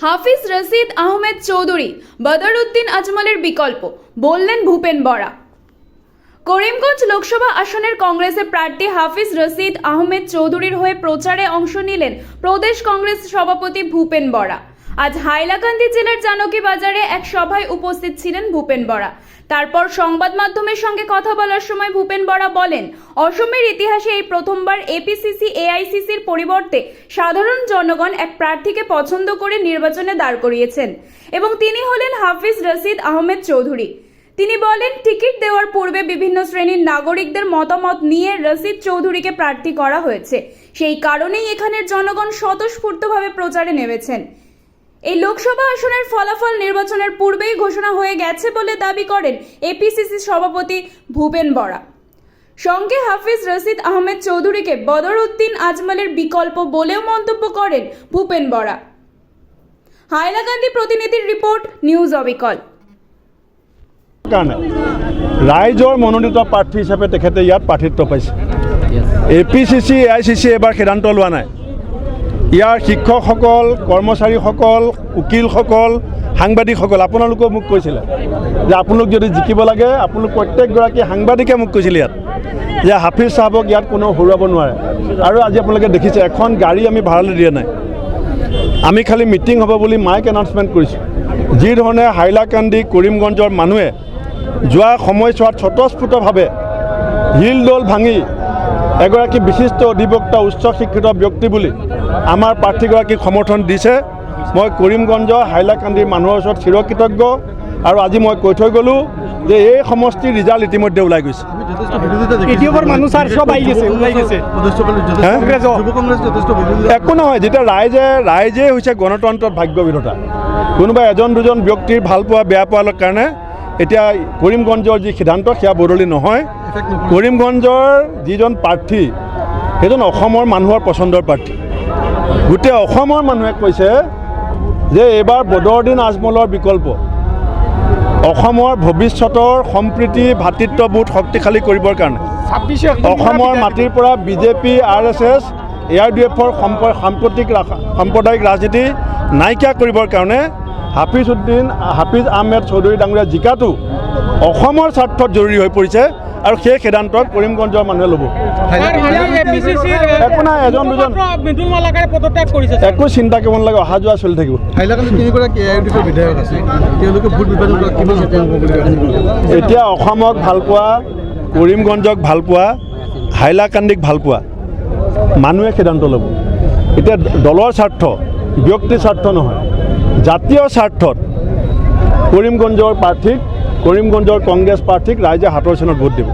হাফিজ রশিদ আহমেদ চৌধুরী বদরউদ্দিন আজমলের বিকল্প, বললেন ভূপেন বরা। করিমগঞ্জ লোকসভা আসনের কংগ্রেসের প্রার্থী হাফিজ রশিদ আহমেদ চৌধুরীর হয়ে প্রচারে অংশ নিলেন প্রদেশ কংগ্রেস সভাপতি ভূপেন বরা। আজ হাইলাকান্দি জেলার জানকী বাজারে এক সভায় উপস্থিত ছিলেন ভূপেন বরা। তারপর সংবাদ মাধ্যমের সঙ্গে কথা বলার সময় ভূপেন বরা বলেন, অসমের ইতিহাসে এই প্রথমবার এপিসিসি এআইসিসির পরিবর্তে সাধারণ জনগণ এক প্রার্থীকে পছন্দ করে নির্বাচনে দাঁড় করিয়েছেন এবং তিনি হলেন হাফিজ রশিদ আহমেদ চৌধুরী। তিনি বলেন, টিকিট দেওয়ার পূর্বে বিভিন্ন শ্রেণির নাগরিকদের মতামত নিয়ে রশিদ চৌধুরীকে প্রার্থী করা হয়েছে। সেই কারণেই এখানের জনগণ স্বতঃস্ফূর্তভাবে প্রচারে নেমেছেন। এই লোকসভা আসনের ফলাফল নির্বাচনের পূর্বেই ঘোষণা হয়ে গেছে বলে দাবি করেন এপিসিসি সভাপতি ভূপেন বরা। সঙ্গে হাফিজ রশিদ আহমেদ চৌধুরীকে বদরউদ্দিন আজমলের বিকল্প বলেও মন্তব্য করেন ভূপেন বরা। হাইলাকান্দি প্রতিনিধির রিপোর্ট, নিউজ অবিকল। কাৰণে মনোনীত প্ৰাৰ্থী হিচাপে তেখেতে ইয়াত প্ৰাৰ্থিত্ব পাইছে। A P C C A I C চি এবাৰ সিদ্ধান্ত লোৱা নাই। ইয়াৰ শিক্ষকসকল, কৰ্মচাৰীসকল, উকিলসকল, সাংবাদিকসকল, আপোনালোকেও মোক কৈছিলে যে আপোনালোক যদি জিকিব লাগে, আপোনালোক প্ৰত্যেকগৰাকী সাংবাদিকে মোক কৈছিলে ইয়াত যে হাফিজ চাহাবক ইয়াত কোনেও হৰুৱাব নোৱাৰে। আৰু আজি আপোনালোকে দেখিছে, এখন গাড়ী আমি ভাড়ালৈ দিয়া নাই। আমি খালি মিটিং হ'ব বুলি মাইক এনাউন্সমেণ্ট কৰিছোঁ। যি ধৰণে হাইলাকান্দি, কৰিমগঞ্জৰ মানুহে যোৱা সময়ছোৱাত স্বতঃস্ফূৰ্তভাৱে শিল দল ভাঙি এগৰাকী বিশিষ্ট অধিবক্তা, উচ্চ শিক্ষিত ব্যক্তি বুলি আমাৰ প্ৰাৰ্থীগৰাকীক সমৰ্থন দিছে। মই কৰিমগঞ্জ হাইলাকান্দিৰ মানুহৰ ওচৰত চিৰকৃতজ্ঞ আৰু আজি মই কৈ থৈ গ'লোঁ যে এই সমষ্টিৰ ৰিজাল্ট ইতিমধ্যে ওলাই গৈছে। একো নহয় যেতিয়া ৰাইজে ৰাইজেই হৈছে গণতন্ত্ৰত ভাগ্য বিধাতা কোনোবা এজন দুজন ব্যক্তিৰ ভালো পোৱা বেয়া পোৱাৰ কাৰণে এতিয়া কৰিমগঞ্জৰ যি সিদ্ধান্ত সেয়া বদলি নহয়। কৰিমগঞ্জৰ যিজন প্ৰাৰ্থী সেইজন অসমৰ মানুহৰ পচন্দৰ প্ৰাৰ্থী। গোটেই অসমৰ মানুহে কৈছে যে এইবাৰ বদৰুদ্দিন আজমলৰ বিকল্প। অসমৰ ভৱিষ্যতৰ সম্প্ৰীতি ভাতৃত্ববোধ শক্তিশালী কৰিবৰ কাৰণে। অসমৰ মাটিৰ পৰা BJP R S S A R D এফৰ সম্প- সাম্প্ৰতিক সাম্প্ৰদায়িক ৰাজনীতি নাইকিয়া কৰিবৰ কাৰণে হাফিজ উদ্দিন হাফিজ আহমেদ চৌধুৰী ডাঙৰীয়া জিকাটো অসমৰ স্বাৰ্থত জৰুৰী হৈ পৰিছে। আৰু সেই সিদ্ধান্ত কৰিমগঞ্জৰ মানুহে ল'ব একো নাই, এজন দুজন। একো চিন্তা কৰিব নালাগে অহা যোৱা চলি থাকিব? এতিয়া অসমক ভালো পোৱা কৰিমগঞ্জক ভালো পোৱা হাইলাকান্দিক ভালো পোৱা মানুহে সিদ্ধান্ত ল'ব এতিয়া দলৰ স্বাৰ্থ ব্যক্তিৰ স্বাৰ্থ নহয় জাতীয় স্বাৰ্থত কৰিমগঞ্জৰ প্ৰাৰ্থীক কৰিমগঞ্জৰ কংগ্ৰেছ প্ৰাৰ্থীক ৰাইজে সাতৰ চনত ভোট দিব।